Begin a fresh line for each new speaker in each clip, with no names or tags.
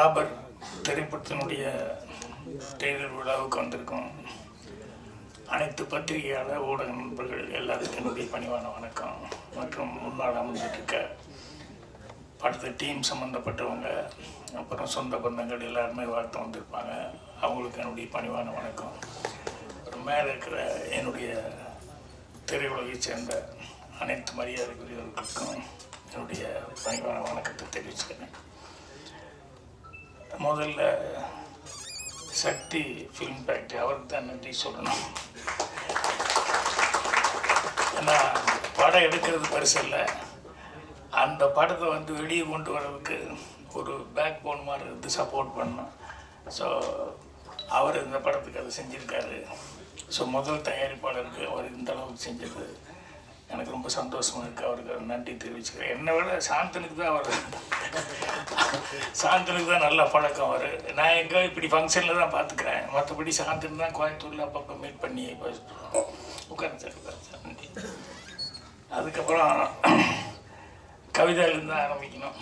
ராபர் திரைப்படத்தினுடைய டெய்லர் விழாவுக்கு வந்திருக்கோம். அனைத்து பத்திரிகையாளர் ஊடக நண்பர்கள் எல்லாத்துக்கும் என்னுடைய பணிவான வணக்கம். மற்றும் முன்னாள் அமர்ந்திருக்க படத்து டீம் சம்மந்தப்பட்டவங்க அப்புறம் சொந்த பந்தங்கள் எல்லாருமே வாழ்த்து வந்திருப்பாங்க. அவங்களுக்கு என்னுடைய பணிவான வணக்கம். அப்புறம் மேலே இருக்கிற என்னுடைய திரையுலகைச் சேர்ந்த அனைத்து மரியாதைக்குரியவர்களுக்கும் என்னுடைய பணிவான வணக்கத்தை தெரிவிச்சுக்கிறேன். முதல்ல சக்தி ஃபிலிம் ஃபேக்ட்ரி அவருக்கு தான் நன்றி சொல்லணும். ஏன்னா படம் எடுக்கிறது பெருசு இல்லை. அந்த படத்தை வந்து வெளியே கொண்டு வர்றதுக்கு ஒரு பேக் போன் மாதிரி இருந்து சப்போர்ட் பண்ணோம் ஸோ அவர் இந்த படத்துக்கு அதை செஞ்சுருக்காரு. ஸோ முதல் தயாரிப்பாளருக்கு அவர் இந்த அளவுக்கு செஞ்சது. எனக்கு ரொம்ப சந்தோஷமாக இருக்குது அவருக்கு நன்றி தெரிவிச்சுக்கிறேன். என்னை விட சாந்தனுக்கு தான் அவர் சாந்தனுக்கு தான் நல்ல பழக்கம் அவர். நான் எங்கே இப்படி ஃபங்க்ஷனில் தான் பார்த்துக்கிறேன் மற்றபடி சாந்தன் தான் கோயம்புத்தூரில் அப்பப்போ மீட் பண்ணி உட்காந்து சார் உட்காந்து சார். நன்றி. அதுக்கப்புறம் கவிதையிலேருந்து தான் ஆரம்பிக்கணும்.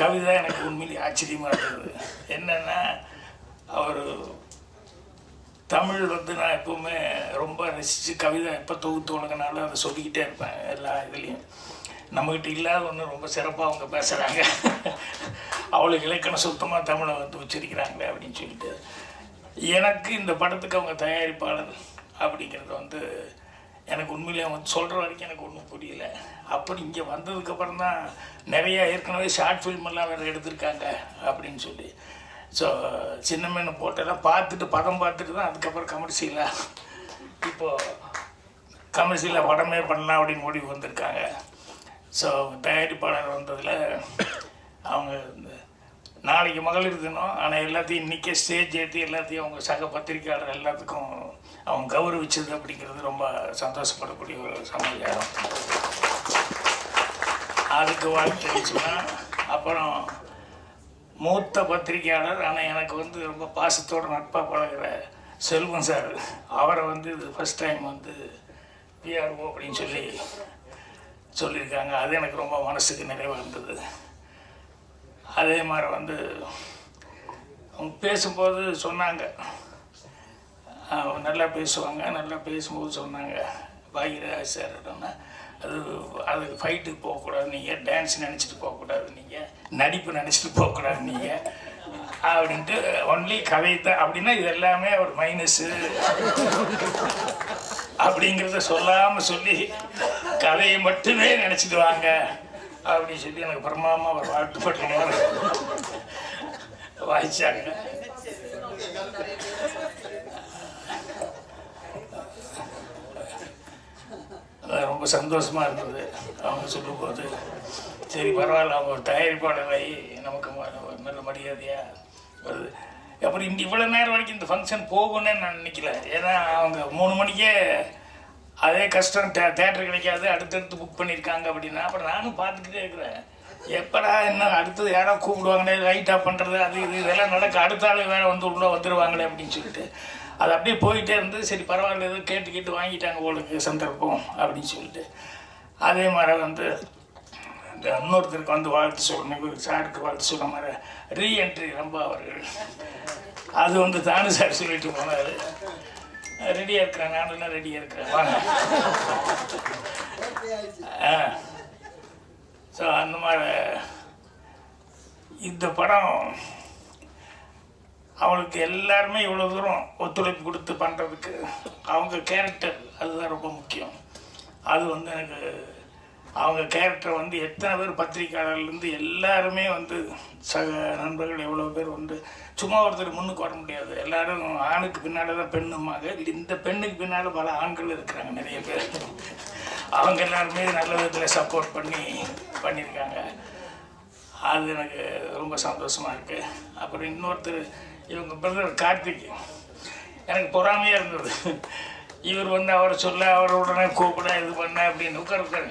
கவிதை எனக்கு உண்மையிலேயே ஆச்சரியமாக இருந்தது. என்னென்னா அவர் தமிழ் வந்து நான் எப்பவுமே ரொம்ப ரசித்து கவிதை எப்போ தொகுத்து உலகனாலும் அதை சொல்லிக்கிட்டே இருப்பேன் எல்லா இதுலேயும். நம்மக்கிட்ட இல்லாத ஒன்று ரொம்ப சிறப்பாக அவங்க பேசுகிறாங்க அவ்வளோ இலக்கணம் சுத்தமாக தமிழை வந்து உச்சரிக்கிறாங்களே அப்படின்னு சொல்லிட்டு. எனக்கு இந்த படத்துக்கு அவங்க தயாரிப்பாளர் அப்படிங்கிறது வந்து எனக்கு உண்மையிலே அவங்க சொல்கிற வரைக்கும் எனக்கு ஒன்றும் புரியல. அப்படி இங்கே வந்ததுக்கப்புறம் தான் நிறையா ஏற்கனவே ஷார்ட் ஃபில்ம் எல்லாம் வேறு எடுத்திருக்காங்க அப்படின்னு சொல்லி. ஸோ சின்ன மீன் போட்டெல்லாம் பார்த்துட்டு படம் பார்த்துட்டு தான் அதுக்கப்புறம் கமர்ஷியலாக இப்போது கமர்ஷியலில் படமே பண்ணலாம் அப்படின்னு முடிவு வந்திருக்காங்க. ஸோ தயாரிப்பாளர் வந்ததில் அவங்க நாளைக்கு மகளிர் தினம் ஆனால் எல்லாத்தையும் இன்றைக்கே ஸ்டேஜ் ஏற்றி எல்லாத்தையும் அவங்க சக பத்திரிக்கையாளர் எல்லாத்துக்கும் அவங்க கௌரவிச்சது அப்படிங்கிறது ரொம்ப சந்தோஷப்படக்கூடிய ஒரு சமாச்சாரம் அதுக்கு வாழ்த்து அப்புறம் மூத்த பத்திரிகையாளர் ஆனால் எனக்கு வந்து ரொம்ப பாசத்தோட நட்பாக பழகிற செல்வம் சார். அவரை வந்து இது ஃபஸ்ட் டைம் வந்து பிஆர்ஓ அப்படின்னு சொல்லி சொல்லியிருக்காங்க. அது எனக்கு ரொம்ப மனசுக்கு நிறைவாக இருந்தது. அதே மாதிரி வந்து அவங்க பேசும்போது சொன்னாங்க. அவங்க நல்லா பேசுவாங்க. நல்லா பேசும்போது சொன்னாங்க. பாகிராஜ் சார் அது அது ஃபைட்டுக்கு போகக்கூடாது நீங்கள் டான்ஸ் நினச்சிட்டு போகக்கூடாது நீங்கள் நடிப்பு நினச்சிட்டு போகக்கூடாது நீங்கள் அப்படின்ட்டு ஒன்லி கதை தான் அப்படின்னா இது எல்லாமே ஒரு மைனஸு அப்படிங்கிறத சொல்லாமல் சொல்லி கதையை மட்டுமே நினச்சிட்டு வாங்க. அப்படின்னு சொல்லி எனக்கு பிரமாமா ஒரு வாழ்த்துப்பட்டு வாய்ச்சாங்க. ரொம்ப சந்தோஷமாக இருந்தது. அவங்க சொல்லும்போது சரி பரவாயில்ல அவங்க ஒரு தயாரிப்பாளராகி நமக்கு ஒரு நல்ல மரியாதையாக வருது. அப்புறம் இந்த இவ்வளோ நேரம் வரைக்கும் இந்த ஃபங்க்ஷன் போகும்னே நான் நினைக்கல. ஏன்னா அவங்க மூணு மணிக்கே அதே கஷ்டம் தே தேட்டர் கிடைக்காது அடுத்தடுத்து புக் பண்ணியிருக்காங்க அப்படின்னா அப்புறம் நானும் பார்த்துக்கிட்டே இருக்கிறேன். எப்படா என்ன அடுத்தது யாரோ கூப்பிடுவாங்களே லைட்டாக பண்ணுறது அது இது இதெல்லாம் நடக்க அடுத்த ஆள் வேறு வந்து உள்ளே வந்துடுவாங்களே அப்படின்னு சொல்லிட்டு. அது அப்படியே போயிட்டே இருந்து சரி பரவாயில்ல ஏதோ கேட்டு கேட்டு வாங்கிட்டாங்க உங்களுக்கு சந்தர்ப்பம் அப்படின்னு சொல்லிட்டு. அதே மாதிரி வந்து இந்த இன்னொருத்தருக்கு வந்து வாழ்த்து சொல்லணும் சாருக்கு வாழ்த்து சொல்ல மாதிரி ரீஎன்ட்ரி ரொம்ப அவர்கள். அது வந்து தானு சார் சொல்லிட்டு போனார். ரெடியாக இருக்கிறேன் நானும் ரெடியாக இருக்கிறேன் வாங்க. ஆ. ஸோ அந்த மாதிரி இந்த படம் அவளுக்கு எல்லாருமே இவ்வளோ தூரம் ஒத்துழைப்பு கொடுத்து பண்ணுறதுக்கு அவங்க கேரக்டர் அதுதான் ரொம்ப முக்கியம். அது வந்து எனக்கு அவங்க கேரக்டர் வந்து எத்தனை பேர் பத்திரிக்கையாளர்லேருந்து எல்லாருமே வந்து சக நண்பர்கள் எவ்வளோ பேர் வந்து சும்மா ஒருத்தர் முன்னுக்கு வர முடியாது. எல்லாரும் ஆணுக்கு பின்னால் தான் பெண்ணுமாங்க இந்த பெண்ணுக்கு பின்னால் பல ஆண்கள் இருக்கிறாங்க நிறைய பேர். அவங்க எல்லாருமே நல்ல விதத்தில் சப்போர்ட் பண்ணி பண்ணியிருக்காங்க. அது எனக்கு ரொம்ப சந்தோஷமாக இருக்குது அப்புறம் இன்னொருத்தர் இவங்க பிரதர் கார்த்திக். எனக்கு பொறாமையாக இருந்தது. இவர் வந்து அவரை சொல்ல அவரை உடனே கூப்பிட இது பண்ண அப்படின்னு உட்கார உட்காரு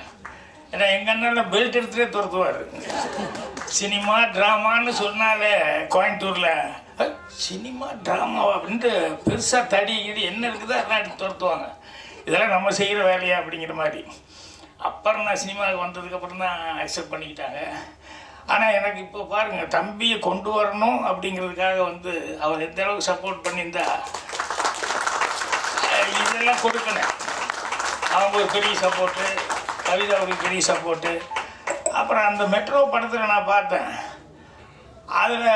ஏன்னா எங்கள் அண்ணன் பெல்ட் எடுத்துகிட்டே துரத்துவார். சினிமா ட்ராமான்னு சொன்னாலே கோயம்புத்தூரில் சினிமா ட்ராமாவா அப்படின்ட்டு பெருசாக தடி இது என்ன இருக்குதோ அதெல்லாம் துரத்துவாங்க. இதெல்லாம் நம்ம செய்கிற வேலையா அப்படிங்கிற மாதிரி. அப்புறம் நான் சினிமாவுக்கு வந்ததுக்கப்புறம் தான் அக்செப்ட் பண்ணிக்கிட்டாங்க. ஆனால் எனக்கு இப்போ பாருங்கள் தம்பியை கொண்டு வரணும் அப்படிங்கிறதுக்காக வந்து அவர் எந்த அளவுக்கு சப்போர்ட் பண்ணியிருந்தா இதெல்லாம் கொடுக்கணும். அவங்க ஒரு பெரிய சப்போர்ட்டு கவிதா ஒரு பெரிய சப்போர்ட்டு அப்புறம் அந்த மெட்ரோ படத்தில் நான் பார்த்தேன். அதில்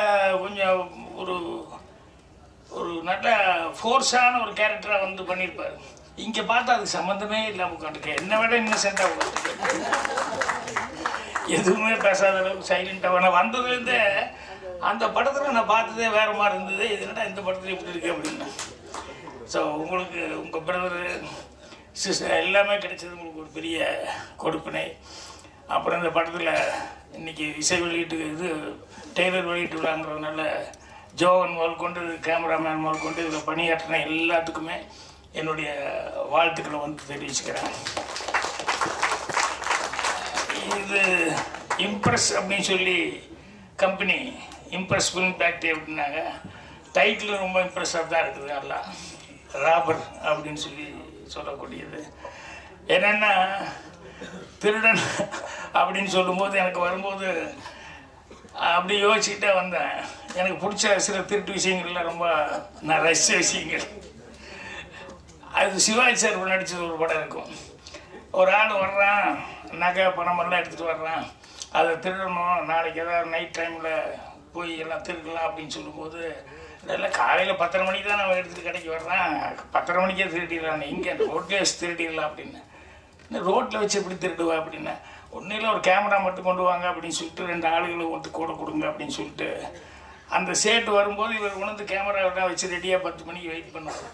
கொஞ்சம் ஒரு ஒரு நல்ல ஃபோர்ஸான ஒரு கேரக்டராக வந்து பண்ணியிருப்பார். இங்கே பார்த்தா அதுக்கு சம்மந்தமே இல்லாமல் உட்காந்துருக்கேன் என்னை விட இன்னும் இன்னசென்ட்டாக உட்காந்துருக்கேன் எதுவுமே பேசாத அளவுக்கு சைலண்டாக நான் வந்ததுலேருந்தே அந்த படத்தில் நான் பார்த்ததே வேற மாதிரி இருந்தது. இது என்னடா இந்த படத்தில் இப்படி இருக்கு அப்படின்னு. ஸோ உங்களுக்கு உங்கள் பிரதரு சிஸ்டர் எல்லாமே கிடைச்சது உங்களுக்கு ஒரு பெரிய கொடுப்பினை. அப்புறம் இந்த படத்தில் இன்னைக்கு இசை வெளியீட்டு இது டெய்லர் வெளியீட்டு விழாங்கிறதுனால ஜோவன் முதல் கொண்டு கேமராமேன் முதல் கொண்டு இதில் பணியாற்றின எல்லாத்துக்குமே என்னுடைய வாழ்த்துக்களை வந்து தெரிவிச்சுக்கிறேன். இது இம்ப்ரெஸ் அப்படின்னு சொல்லி கம்பெனி இம்ப்ரெஸ் ஃபிலிம் ஃபேக்ட்ரி அப்படின்னாங்க. டைட்டில் ரொம்ப இம்ப்ரெஸ்ஸாக தான் இருக்குது நல்லா. ராபர் அப்படின்னு சொல்லி சொல்லக்கூடியது. என்னென்னா திருடன் அப்படின்னு சொல்லும்போது எனக்கு வரும்போது அப்படி யோசிச்சுக்கிட்டே வந்தேன். எனக்கு பிடிச்ச சில திருட்டு விஷயங்கள்லாம் ரொம்ப நான் ரசித்த விஷயங்கள். அது சிவாஜி சார் நடித்த ஒரு படம் இருக்கும். ஒரு ஆள் வர்றான். நகை பணம் எல்லாம் எடுத்துகிட்டு வர்றேன். அதை திருடணும். நாளைக்கு ஏதாவது நைட் டைமில் போய் எல்லாம் திருடலாம் அப்படின்னு சொல்லும்போது இல்லை காலையில் பத்தரை மணிக்கு தான் நான் எடுத்துகிட்டு கடைக்கு வர்றேன். பத்தரை மணிக்கே திருடிடலாம். இங்கே ரோட்லேயே வச்சு திருடிடலாம் அப்படின்னு. ரோட்டில் வச்சு எப்படி திருடுவா அப்படின்னு. ஒன்றில் ஒரு கேமரா மட்டும் கொண்டு வாங்க அப்படின்னு சொல்லிட்டு ரெண்டு ஆளுகளை ஒட்டு கூட கொடுங்க அப்படின்னு சொல்லிட்டு அந்த சேட்டு வரும்போது இவர் உணர்ந்து கேமராவெல்லாம் வச்சு ரெடியாக பத்து மணிக்கு வெயிட் பண்ணுவார்.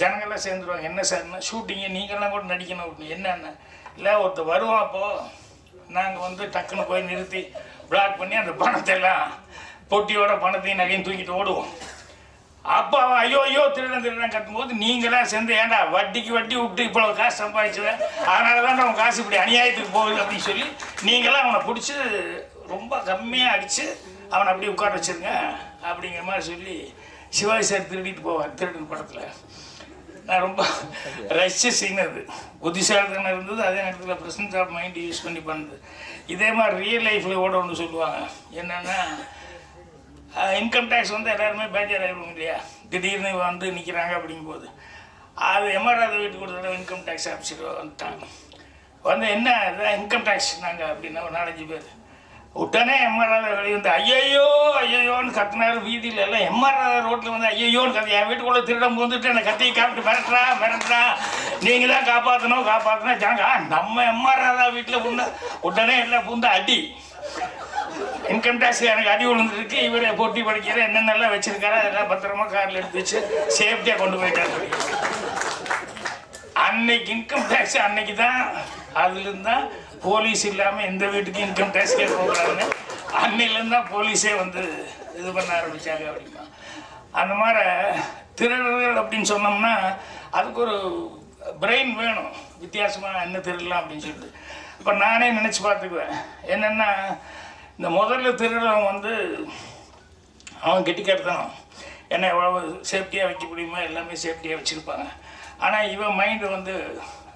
ஜனங்கள்லாம் சேர்ந்துருவாங்க. என்ன சார்னா ஷூட்டிங்கு நீங்கள்லாம் கூட நடிக்கணும். அப்படின்னு என்னென்ன இல்லை ஒருத்தர் வருவான் அப்போது நாங்கள் வந்து டக்குன்னு போய் நிறுத்தி பிளாக் பண்ணி அந்த பணத்தை எல்லாம் பொட்டியோட பணத்தையும் நகையும் தூக்கிட்டு ஓடுவோம். அப்போ அவன் ஐயோ ஐயோ திருடன் திருடன் கட்டும்போது நீங்களாம் சேர்ந்து ஏண்டா வட்டிக்கு வட்டி விட்டு இவ்வளோ காசு சம்பாதிச்சுவேன் அதனால தான் அவன் காசு இப்படி அநியாயத்துக்கு போகுது அப்படின்னு சொல்லி நீங்களாம் அவனை பிடிச்சி ரொம்ப கம்மியாக அடித்து அவனை அப்படியே உட்கார வச்சிருங்க அப்படிங்கிற மாதிரி சொல்லி சிவாஜி சார் திருடிட்டு போவார் திருடன் படத்தில். நான் ரொம்ப ரஷ்ய சீன் அது. புத்திசாலித்தனம் இருந்தது அதே நேரத்தில் ப்ரெசன்ஸ் ஆஃப் மைண்ட் யூஸ் பண்ணி பண்ணுது இதே மாதிரி ரியல் லைஃப்பில் ஓட ஒன்று சொல்லுவாங்க. என்னென்னா இன்கம் டேக்ஸ் வந்து எல்லாருமே பேஜர் ஆகிடுவோம் இல்லையா? திடீர்னு வந்து நிற்கிறாங்க அப்படிங்கும்போது. அது எம்ஆர்ஆர் வீட்டுக்கு கொடுத்தாலும் இன்கம் டேக்ஸ் ஆஃபீஸர் வந்துட்டாங்க. வந்து என்ன இன்கம் டேக்ஸ் நாங்கள் அப்படின்னா ஒரு நாலஞ்சு பேர். உடனே எம்ஆர்ஆர் வெளியே வந்து ஐயையோ ஐயையோன்னு கத்தினார் வீதியில எல்லாம் எம்ஆர்ஆர் ரோட்டில் வந்து ஐயையோன்னு கத்தி என் வீட்டுக்குள்ளே திருடம் வந்துட்டு என்னை கத்தியை காப்பிட்டு மிரட்டுறா மிரட்டுறா நீங்கள் தான் காப்பாற்றணும் காப்பாற்றணும் ஜாங்க நம்ம எம்ஆர்ஆர் வீட்டில் உள்ள உடனே எல்லாம் பூந்து அடி. இன்கம் டேக்ஸ் எனக்கு அடி விழுந்துருக்கு இவரை போட்டி படிக்கிற என்னென்னலாம் வச்சிருக்காரு அதெல்லாம் பத்திரமா காரில் எடுத்து வச்சு சேஃப்டியாக கொண்டு போயிட்டாரு. அன்னைக்கு இன்கம் டேக்ஸ் அன்னைக்கு தான் அதுலேருந்து தான் போலீஸ் இல்லாமல் எந்த வீட்டுக்கு இன்கம் டேக்ஸ் கேட்க போகிறாங்க அன்னிலேருந்து தான் போலீஸே வந்து இது பண்ண ஆரம்பித்தாங்க அப்படின்னா. அந்த மாதிரி திருடர்கள் அப்படின்னு சொன்னோம்னா அதுக்கு ஒரு பிரெயின் வேணும். வித்தியாசமாக என்ன திருடலாம் அப்படின்னு சொல்லிட்டு. இப்போ நானே நினச்சி பார்த்துக்குவேன். என்னென்னா இந்த முதல்ல திருடவன் வந்து அவன் கெட்டிக்காரத்தனம் என்ன எவ்வளவு சேஃப்டியாக வைக்க முடியுமோ எல்லாமே சேஃப்டியாக வச்சுருப்பாங்க. ஆனால் இவன் மைண்டு வந்து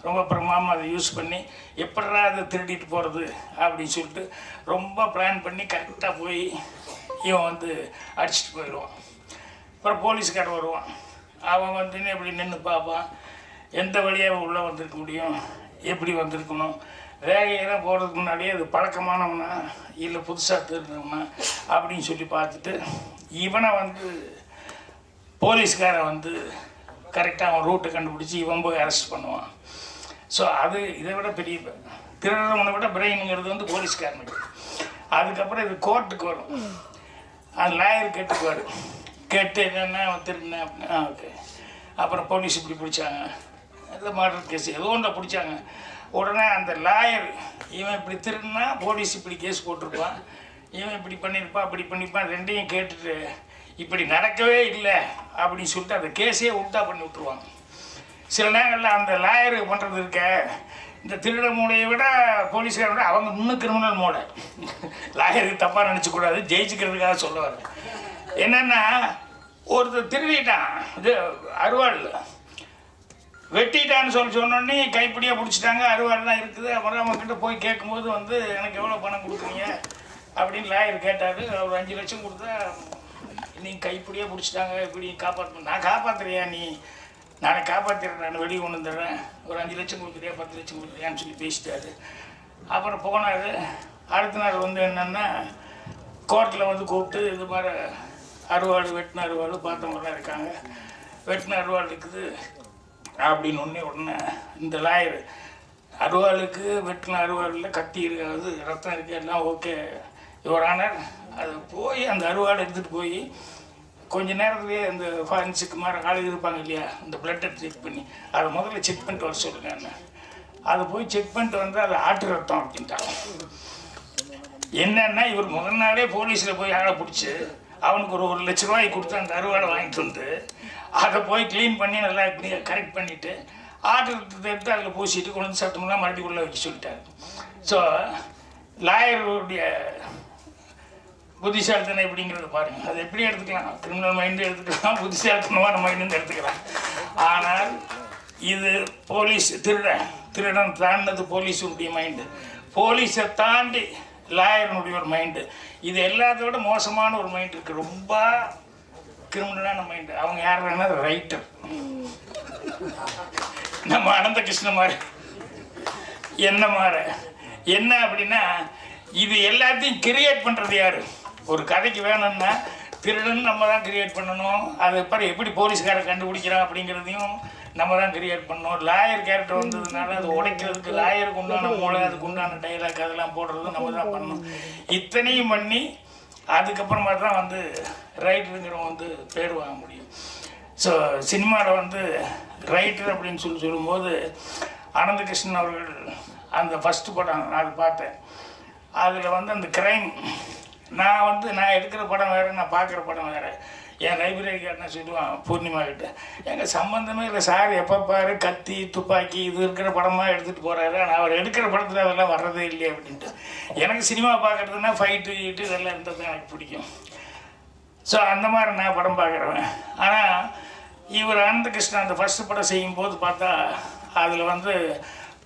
ரொம்ப பிரமாமல் அதை யூஸ் பண்ணி எப்படா அதை திருடிட்டு போகிறது அப்படின்னு சொல்லிட்டு ரொம்ப பிளான் பண்ணி கரெக்டாக போய் இவன் வந்து அடிச்சிட்டு போயிடுவான். அப்புறம் போலீஸ்காரன் வருவான். அவன் வந்து இப்படி நின்று பார்ப்பான் எந்த வழியாக உள்ளே வந்திருக்க முடியும் எப்படி வந்திருக்கணும் வேகையெல்லாம் போகிறதுக்கு முன்னாடியே அது பழக்கமானவனா இல்லை புதுசாக திருந்தவனா அப்படின்னு சொல்லி பார்த்துட்டு இவனை வந்து போலீஸ்காரன் வந்து கரெக்டாக அவன் ரூட்டை கண்டுபிடிச்சி இவன் போய் அரெஸ்ட் பண்ணுவான். ஸோ அது இதை விட பெரிய திருடனை விட பிரெயினுங்கிறது வந்து போலீஸ்காரனுக்கு அதுக்கப்புறம் இது கோர்ட்டுக்கு வரும். அது லாயர் கேட்டுக்குவார் கேட்டு என்னென்ன அவன் திருடினேன் ஓகே அப்புறம் போலீஸ் இப்படி பிடிச்சாங்க. இந்த மர்டர் கேஸ் ஏதோ ஒன்றை பிடிச்சாங்க. உடனே அந்த லாயர் இவன் இப்படி திருடினா போலீஸ் இப்படி கேஸ் போட்டிருப்பான். இவன் இப்படி பண்ணியிருப்பான் அப்படி பண்ணியிருப்பான் ரெண்டையும் கேட்டுட்டு இப்படி நடக்கவே இல்லை அப்படின்னு சொல்லிட்டு அந்த கேஸே உல்டா பண்ணி விட்டுருவாங்க. சில நேரங்களில் அந்த லாயரு பண்ணுறது இருக்க. இந்த திருட மூலையை விட போலீஸ்காரை விட அவங்க இன்னும் கிரிமினல் மூளை. லாயருக்கு தப்பாக நினச்சக்கூடாது ஜெயிச்சுக்கிறதுக்காக சொல்லுவார். என்னென்னா ஒருத்தர் திருடிட்டான் இது அருவாள். வெட்டிட்டான்னு சொல்லி சொன்னோடனே கைப்பிடியாக பிடிச்சிட்டாங்க அருவாள்லாம் இருக்குது. அப்புறம் அவங்கக்கிட்ட போய் கேட்கும்போது வந்து எனக்கு எவ்வளோ பணம் கொடுக்குறீங்க? அப்படின்னு லாயர் கேட்டார். அவர் அஞ்சு லட்சம் கொடுத்தா நீங்கள் கைப்பிடியாக பிடிச்சிட்டாங்க இப்படி காப்பாற்று நான் காப்பாற்றுறியா நீ நானே காப்பாற்றிடுறேன் நான் வெளியே கொண்டு வந்துடுறேன். ஒரு அஞ்சு லட்சம் கொடுக்குறியா பத்து லட்சம் கொடுக்குறியான்னு சொல்லி பேசிட்டாரு. அப்புறம் போனார். அடுத்த நாள் வந்து என்னென்னா கோர்ட்டில் வந்து கூப்பிட்டு இது மாதிரி அறுவாடு வெட்டின அறுவாடு பார்த்தவங்களாம் இருக்காங்க. வெட்டின அறுவாடு இருக்குது. அப்படின்னு ஒன்றே உடனே இந்த லாயர் அறுவாளுக்கு வெட்டின அறுவாளில் கத்தி இருக்காது ரத்தம் இருக்கு எல்லாம் ஓகே யுவர் ஆனர் அது போய் அந்த அறுவாடை எடுத்துகிட்டு போய் கொஞ்ச நேரத்துலேயே அந்த ஃபாரன்சிக் மாதிரி ஆளுங்க இருப்பாங்க இல்லையா? இந்த பிளட்டை செக் பண்ணி அதை முதல்ல செக் பண்ணிட்டு வர சொல்லுங்க என்ன. அதை போய் செக் பண்ணிட்டு வந்து அது ஆட்டு ரத்தம் அப்படின்ட்டாங்க. என்னன்னா இவர் முதல் நாளே போலீஸில் போய் ஆளை பிடிச்சி அவனுக்கு ஒரு ஒரு லட்ச ரூபாய் கொடுத்து அந்த அறுவாடை வாங்கிட்டு வந்து அதை போய் க்ளீன் பண்ணி நல்லா கரெக்ட் பண்ணிவிட்டு ஆட்டு ரத்தத்தை எடுத்து அதில் பூசிட்டு கொண்டு வந்து சத்தமெல்லாம் மறுபடியும் உள்ளே வைக்க சொல்லிட்டாரு. ஸோ லாயருடைய புத்திசாலித்தனம் எப்படிங்கிறத பாருங்க. அது எப்படி எடுத்துக்கலாம்? கிரிமினல் மைண்டு எடுத்துக்கலாம். புத்திசாலித்தனமான மைண்டு எடுத்துக்கலாம். ஆனால் இது போலீஸ் திருடன் திருடன் தாண்டினது போலீஸுடைய மைண்டு போலீஸை தாண்டி லாயர்னுடைய ஒரு மைண்டு இது எல்லாத்தோட மோசமான ஒரு மைண்ட் இருக்குது ரொம்ப கிரிமினலான மைண்டு அவங்க யாருன்னா ரைட்டர் நம்ம அனந்த கிருஷ்ண மாதிரி. என்ன மாற என்ன அப்படின்னா இது எல்லாத்தையும் கிரியேட் பண்ணுறது யாரு? ஒரு கதைக்கு வேணும்னா திருடன் நம்ம தான் கிரியேட் பண்ணணும். அது எப்படி எப்படி போலீஸ்காரன் கண்டுபிடிக்கிறான் அப்படிங்கிறதையும் நம்ம தான் கிரியேட் பண்ணணும். லாயர் கேரக்டர் வந்ததுனால அது உடைக்கிறதுக்கு லாயருக்கு உண்டான மூளை அதுக்கு உண்டான டைலாக் அதெல்லாம் போடுறது நம்ம தான் பண்ணணும். இத்தனையும் பண்ணி அதுக்கப்புறமா தான் வந்து ரைட்டருங்கிறவங்க வந்து பேர் வாங்க முடியும். ஸோ சினிமாவில் வந்து ரைட்டர் அப்படின்னு சொல்லி சொல்லும்போது அனந்தகிருஷ்ணன் அவர்கள் அந்த ஃபஸ்ட்டு படம் நான் அது பார்த்தேன். அதில் வந்து அந்த கிரைம் நான் வந்து நான் எடுக்கிற படம் வேறு நான் பார்க்குற படம் வேறு. என் லைப்ரரிக்கு என்ன சொல்லுவான் பூர்ணிமா கிட்ட. எங்கள் சம்மந்தமே இல்லை சார் எப்போ பாரு கத்தி துப்பாக்கி இது இருக்கிற படமாக எடுத்துகிட்டு போகிறாரு ஆனால் அவர் எடுக்கிற படத்தில் அதெல்லாம் வர்றதே இல்லையே அப்படின்ட்டு. எனக்கு சினிமா பார்க்குறதுனா ஃபைட்டு கீட்டு இதெல்லாம் இருந்தது தான் எனக்கு பிடிக்கும். ஸோ அந்த மாதிரி நான் படம் பார்க்குறவன். ஆனால் இவர் ஆனந்தகிருஷ்ணன் அந்த ஃபஸ்ட்டு படம் செய்யும்போது பார்த்தா அதில் வந்து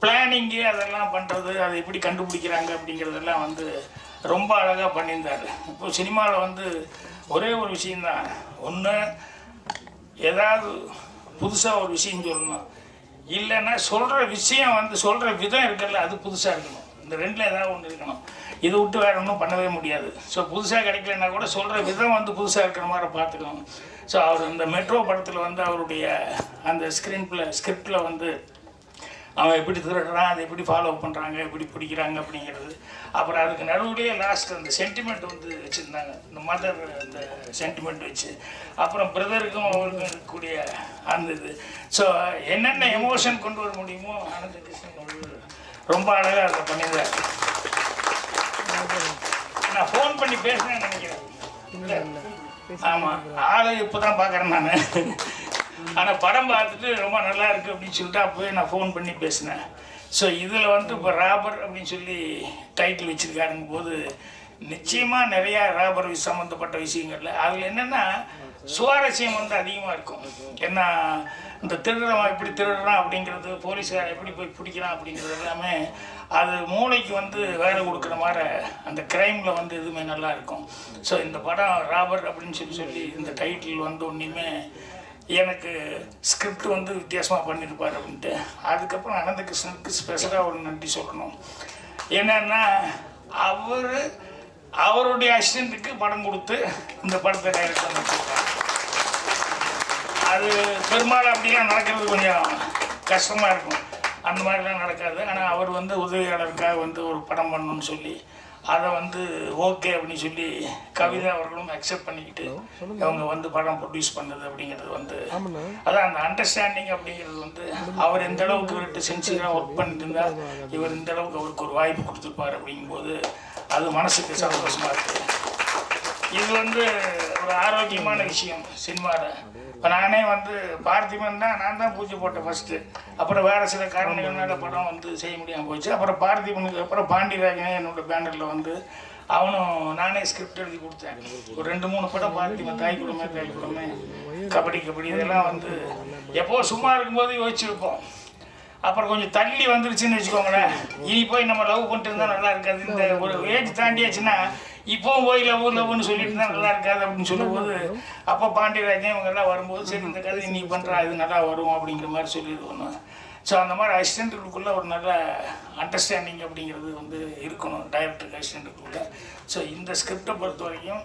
பிளானிங்கு அதெல்லாம் பண்ணுறது அதை எப்படி கண்டுபிடிக்கிறாங்க அப்படிங்கிறதெல்லாம் வந்து ரொம்ப அழகாக பண்ணியிருந்தார். இப்போ சினிமாவில் வந்து ஒரே ஒரு விஷயந்தான் ஒன்று ஏதாவது புதுசாக ஒரு விஷயம் சொல்லணும். இல்லைன்னா சொல்கிற விஷயம் வந்து சொல்கிற விதம் இருக்குல்ல அது புதுசாக இருக்கணும். இந்த ரெண்டில் ஏதாவது ஒன்று இருக்கணும். இது விட்டு வேறு ஒன்றும் பண்ணவே முடியாது. ஸோ புதுசாக கிடைக்கலன்னா கூட சொல்கிற விதம் வந்து புதுசாக இருக்கிற மாதிரி பார்த்துக்கணும். ஸோ அவர் இந்த மெட்ரோ படத்தில் வந்து அவருடைய அந்த ஸ்க்ரீன் பிளே ஸ்கிரிப்டில் வந்து அவன் எப்படி திருடுறான் அதை எப்படி ஃபாலோ பண்ணுறாங்க எப்படி பிடிக்கிறாங்க அப்படிங்கிறது. அப்புறம் அதுக்கு நடுவுலேயே லாஸ்ட் அந்த சென்டிமெண்ட் வந்து வச்சுருந்தாங்க. இந்த மதர் அந்த சென்டிமெண்ட் வச்சு. அப்புறம் பிரதருக்கும் அவருக்கும் இருக்கக்கூடிய அந்த இது. ஸோ என்னென்ன எமோஷன் கொண்டு வர முடியுமோ ஆனந்த கிருஷ்ணன் ரொம்ப அழகாக அதை பண்ணியிருந்தார். நான் ஃபோன் பண்ணி பேசுனேன் நினைக்கிறேன். இல்லை ஆமாம் ஆளை இப்போ தான் பார்க்குறேன் நான். ஆனால் படம் பார்த்துட்டு ரொம்ப நல்லா இருக்குது அப்படின்னு சொல்லிட்டு அப்போவே நான் ஃபோன் பண்ணி பேசினேன். ஸோ இதில் வந்து இப்போ ராபர் அப்படின்னு சொல்லி டைட்டில் வச்சுருக்காருங்க போது நிச்சயமாக நிறையா ராபர் சம்மந்தப்பட்ட விஷயங்கள்ல. அதில் என்னென்னா சுவாரஸ்யம் வந்து அதிகமாக இருக்கும். ஏன்னா இந்த திருடுறவன் எப்படி திருடுறான் அப்படிங்கிறது போலீஸ்காரன் எப்படி போய் பிடிக்கிறான் அப்படிங்கிறது எல்லாமே அது மூளைக்கு வந்து வேலை கொடுக்குற மாதிரி அந்த க்ரைமில் வந்து எதுவுமே நல்லா இருக்கும். ஸோ இந்த படம் ராபர் அப்படின்னு சொல்லி சொல்லி இந்த டைட்டில் வந்து ஒன்றுமே எனக்கு ஸ்கிரிப்ட் வந்து வித்தியாசமாக பண்ணியிருப்பார் அப்படின்ட்டு. அதுக்கப்புறம் அனந்தகிருஷ்ணனுக்கு ஸ்பெஷலாக ஒரு நன்றி சொல்லணும். என்னன்னா அவர் அவருடைய அசிஸ்டண்ட்டுக்கு படம் கொடுத்து இந்த படத்தை டைரக்ட் பண்ணிருக்காங்க அது பெரும்பாலும் அப்படிலாம் நடக்கிறது கொஞ்சம் கஷ்டமாக இருக்கும். அந்த மாதிரிலாம் நடக்காது. ஆனால் அவர் வந்து உதவியாளருக்காக வந்து ஒரு படம் பண்ணணும்னு சொல்லி அதை வந்து ஓகே அப்படின்னு சொல்லி கவிதா அவர்களும் அக்செப்ட் பண்ணிக்கிட்டு அவங்க வந்து படம் ப்ரொடியூஸ் பண்ணது அப்படிங்கிறது வந்து அதான் அந்த அண்டர்ஸ்டாண்டிங் அப்படிங்கிறது வந்து அவர் எந்த அளவுக்கு இவர்கிட்ட சென்சியராக ஒர்க் பண்ணிட்டு இருந்தா இவர் இந்த அளவுக்கு அவருக்கு ஒரு வாய்ப்பு கொடுத்துருப்பார் அப்படிங்கும்போது அது மனசுக்கு சந்தோஷமா இருக்கு. இது வந்து ஒரு ஆரோக்கியமான விஷயம் சினிமாவில் இப்போ நானே வந்து பார்த்திபன் தான் நான் தான் பூஜை போட்டேன் ஃபஸ்ட்டு அப்புறம் வேறு சில காரணங்கள்னால படம் வந்து செய்ய முடியாமல் போச்சு. அப்புறம் பார்த்திபனுக்கு அப்புறம் பாண்டியராஜனே என்னோட பேனரில் வந்து அவனும் நானே ஸ்கிரிப்ட் எழுதி கொடுத்தேன். ஒரு ரெண்டு மூணு படம் பார்த்திபன் தாய் குடும்பமே தாய் குடும்பமே கபடி கபடி இதெல்லாம் வந்து எப்போ சும்மா இருக்கும்போது யோசிச்சுருப்போம். அப்புறம் கொஞ்சம் தள்ளி வந்துருச்சுன்னு வச்சுக்கோங்களேன். இனி போய் நம்ம லவ் பண்ணிட்டு இருந்தால் நல்லா இருக்காது. இந்த ஒரு ஏஜ் தாண்டியாச்சுன்னா இப்போவும் போய் லவ் லவ்னு சொல்லிட்டு தான் நல்லா இருக்காது அப்படின்னு சொல்லும்போது அப்போ பாண்டியராஜன் இவங்க எல்லாம் வரும்போது சரி இந்த கதை நீ பண்ணுறா இது நல்லா வரும் அப்படிங்கிற மாதிரி சொல்லிடுவோம். ஸோ அந்த மாதிரி அசிஸ்டண்ட்டுக்குள்ளே ஒரு நல்ல அண்டர்ஸ்டாண்டிங் அப்படிங்கிறது வந்து இருக்கணும் டைரக்டருக்கு அசிஸ்டண்ட்டுக்குள்ளே ஸோ இந்த ஸ்கிரிப்டை பொறுத்த வரைக்கும்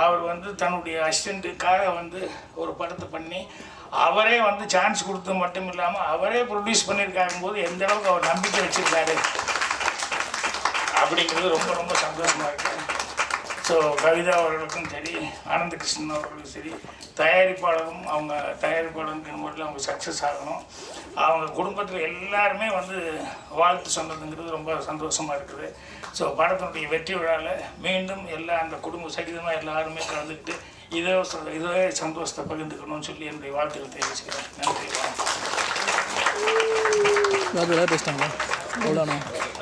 அவர் வந்து தன்னுடைய அசிஸ்டண்ட்டுக்காக வந்து ஒரு படத்தை பண்ணி அவரே வந்து சான்ஸ் கொடுத்தது மட்டும் இல்லாமல் அவரே ப்ரொடியூஸ் பண்ணியிருக்காங்க போது எந்த அளவுக்கு அவர் நம்பிக்கை வச்சுருக்காரு அப்படிங்கிறது ரொம்ப ரொம்ப சந்தோஷமாக இருக்குது ஸோ கவிதா அவர்களுக்கும் சரி ஆனந்த கிருஷ்ணன் அவர்களுக்கும் சரி தயாரிப்பாளரும் அவங்க தயாரிப்பாளருங்கிற முறையில் அவங்க சக்ஸஸ் ஆகணும். அவங்க குடும்பத்தில் எல்லாருமே வந்து வாழ்த்து சொன்னதுங்கிறது ரொம்ப சந்தோஷமாக இருக்குது. ஸோ படத்தினுடைய வெற்றி விழாவில் மீண்டும் எல்லா அந்த குடும்ப சகிதமாக எல்லாருமே கலந்துக்கிட்டு இதே சொ- இதே சந்தோஷத்தை பகிர்ந்துக்கணும்னு சொல்லி என்னுடைய வாழ்த்துக்கள் தெரிவிச்சுக்கிறேன். நன்றி வணக்கம்.
பேசிட்டாங்களா? அவ்வளோண்ணா